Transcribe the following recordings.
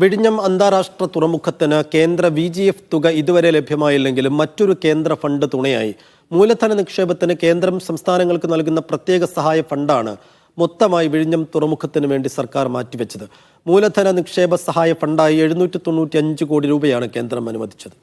വിഴിഞ്ഞം അന്താരാഷ്ട്ര തുറമുഖത്തിന് കേന്ദ്ര വി ജി എഫ് തുക ഇതുവരെ ലഭ്യമായില്ലെങ്കിലും മറ്റൊരു കേന്ദ്ര ഫണ്ട് തുണയായി. മൂലധന നിക്ഷേപത്തിന് കേന്ദ്രം സംസ്ഥാനങ്ങൾക്ക് നൽകുന്ന പ്രത്യേക സഹായ ഫണ്ടാണ് മൊത്തമായി വിഴിഞ്ഞം തുറമുഖത്തിന് വേണ്ടി സർക്കാർ മാറ്റിവെച്ചത്. മൂലധന നിക്ഷേപ സഹായ ഫണ്ടായി എഴുന്നൂറ്റി തൊണ്ണൂറ്റി അഞ്ച് കോടി രൂപയാണ് കേന്ദ്രം അനുവദിച്ചത്.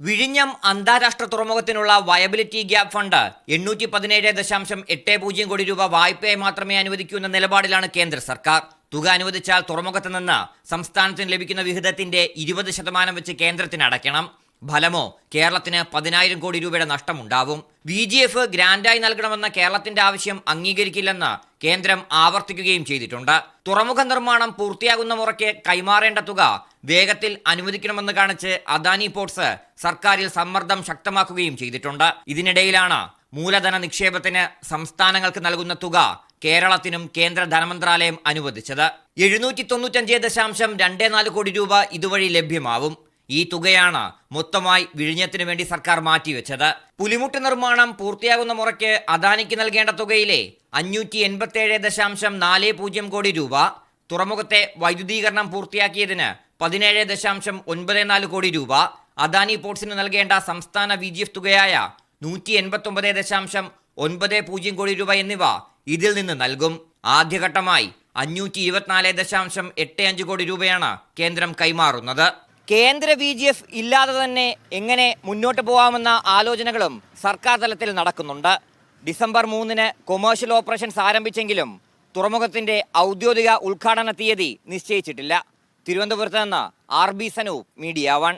വിഴിഞ്ഞം അന്താരാഷ്ട്ര തുറമുഖത്തിനുള്ള വയബിലിറ്റി ഗ്യാപ് ഫണ്ട് എണ്ണൂറ്റി പതിനേഴ് ദശാംശം എട്ട് പൂജ്യം കോടി രൂപ വായ്പയായി മാത്രമേ അനുവദിക്കൂ എന്ന നിലപാടിലാണ് കേന്ദ്ര സർക്കാർ. തുക അനുവദിച്ചാൽ തുറമുഖത്ത് നിന്ന് സംസ്ഥാനത്തിന് ലഭിക്കുന്ന വിഹിതത്തിന്റെ ഇരുപത് ശതമാനം വെച്ച് കേന്ദ്രത്തിന് അടയ്ക്കണം. ഫലമോ കേരളത്തിന് പതിനായിരം കോടി രൂപയുടെ നഷ്ടമുണ്ടാവും. വി ജി എഫ് ഗ്രാൻഡായി നൽകണമെന്ന കേരളത്തിന്റെ ആവശ്യം അംഗീകരിക്കില്ലെന്ന് കേന്ദ്രം ആവർത്തിക്കുകയും ചെയ്തിട്ടുണ്ട്. തുറമുഖ നിർമ്മാണം പൂർത്തിയാകുന്ന മുറയ്ക്ക് കൈമാറേണ്ട തുക വേഗത്തിൽ അനുവദിക്കണമെന്ന് കാണിച്ച് അദാനി പോർട്സ് സർക്കാരിൽ സമ്മർദ്ദം ശക്തമാക്കുകയും ചെയ്തിട്ടുണ്ട്. ഇതിനിടയിലാണ് മൂലധന നിക്ഷേപത്തിന് സംസ്ഥാനങ്ങൾക്ക് നൽകുന്ന തുക കേരളത്തിനും കേന്ദ്ര ധനമന്ത്രാലയം അനുവദിച്ചത്. എഴുന്നൂറ്റി തൊണ്ണൂറ്റഞ്ച് ദശാംശം രണ്ട് നാല് കോടി രൂപ ഇതുവഴി ലഭ്യമാവും. ഈ തുകയാണ് മൊത്തമായി വിഴിഞ്ഞത്തിനു വേണ്ടി സർക്കാർ മാറ്റിവെച്ചത്. പുലിമുട്ട് നിർമ്മാണം പൂർത്തിയാകുന്ന മുറയ്ക്ക് അദാനിക്ക് നൽകേണ്ട തുകയിലെ അഞ്ഞൂറ്റി എൺപത്തേഴ് ദശാംശം നാല് പൂജ്യം കോടി രൂപ തുറമുഖത്തെ വൈദ്യുതീകരണം പൂർത്തിയാക്കിയതിന് പതിനേഴ് ദശാംശം ഒൻപത് നാല് കോടി രൂപ അദാനി പോർട്സിന് നൽകേണ്ട സംസ്ഥാന വി ജി എഫ് തുകയായ നൂറ്റി എൺപത്തി ഒമ്പത് ദശാംശം ഒൻപത് പൂജ്യം കോടി രൂപ എന്നിവ ഇതിൽ നിന്ന് നൽകും. ആദ്യഘട്ടമായി അഞ്ഞൂറ്റി ഇരുപത്തിനാല് ദശാംശം എട്ട് അഞ്ച് കോടി രൂപയാണ് കേന്ദ്രം കൈമാറുന്നത്. കേന്ദ്ര ബി ജി എഫ് ഇല്ലാതെ തന്നെ എങ്ങനെ മുന്നോട്ട് പോകാമെന്ന ആലോചനകളും സർക്കാർ തലത്തിൽ നടക്കുന്നുണ്ട്. ഡിസംബർ മൂന്നിന് കൊമേഴ്ഷ്യൽ ഓപ്പറേഷൻസ് ആരംഭിച്ചെങ്കിലും തുറമുഖത്തിന്റെ ഔദ്യോഗിക ഉദ്ഘാടന തീയതി നിശ്ചയിച്ചിട്ടില്ല. തിരുവനന്തപുരത്ത് നിന്ന് R B Sanu Media One.